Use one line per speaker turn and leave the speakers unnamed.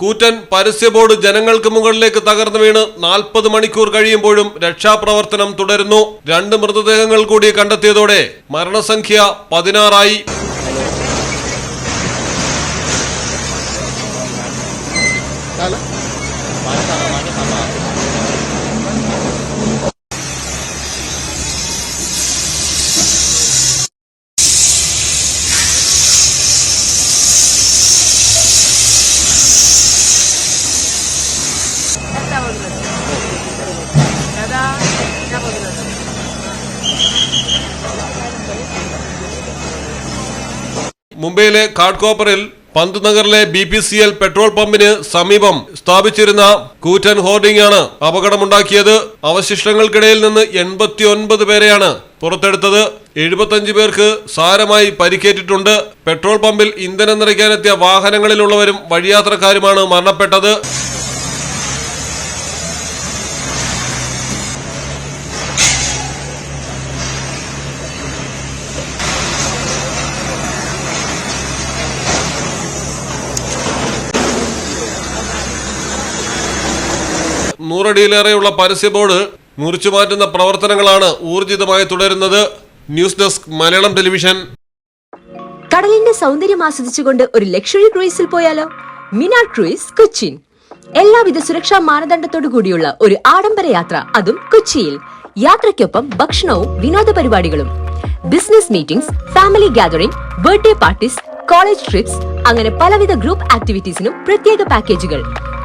കൂറ്റൻ പരസ്യ ബോർഡ് ജനങ്ങൾക്ക് മുകളിലേക്ക് തകർന്നു വീണ് നാൽപ്പത് മണിക്കൂർ കഴിയുമ്പോഴും രക്ഷാപ്രവർത്തനം തുടരുന്നു. രണ്ട് മൃതദേഹങ്ങൾ കൂടി കണ്ടെത്തിയതോടെ മരണസംഖ്യ പതിനാറായി.
दादा
മുംബൈയിലെ ഘാട്ട്കോപ്പറിൽ പന്ത്നഗറിലെ B P C L petrol പമ്പിന് സമീപം സ്ഥാപിച്ചിരുന്ന കൂറ്റൻ ഹോർഡിംഗ് ആണ് അപകടമുണ്ടാക്കിയത്. അവശിഷ്ടങ്ങൾക്കിടയിൽ നിന്ന് എൺപത്തി ഒൻപത് പേരെയാണ് പുറത്തെടുത്തത്. എഴുപത്തഞ്ച് പേർക്ക് സാരമായി പരിക്കേറ്റിട്ടുണ്ട്. പെട്രോൾ പമ്പിൽ ഇന്ധനം നിറയ്ക്കാനെത്തിയ വാഹനങ്ങളിലുള്ളവരും വഴിയാത്രക്കാരുമാണ് മരണപ്പെട്ടത്. നൂറടിയിലേറെയുള്ള പരസ്യ ബോർഡ് മുറിച്ചു മാറ്റുന്ന പ്രവർത്തനങ്ങളാണ് ഊർജിതമായി തുടരുന്നത്. News desk Malayalam television.
കടലിന്റെ സൗന്ദര്യം ആസ്വദിച്ചുകൊണ്ട് ഒരു ലക്ഷറി ക്രൂയിസിൽ പോയാലോ? മിനാർ ക്രൂയിസ് കൊച്ചിൻ. എല്ലാവിധ സുരക്ഷാ മാനദണ്ഡത്തോടു കൂടിയുള്ള ഒരു ആഡംബര യാത്ര അതും കൊച്ചിയിൽ. യാത്രയ്ക്കൊപ്പം ഭക്ഷണവും വിനോദ പരിപാടികളും. Business meetings family gathering birthday parties college trips അങ്ങനെ പലവിധ ഗ്രൂപ്പ് ആക്ടിവിറ്റീസിനും പ്രത്യേക പാക്കേജുകൾ.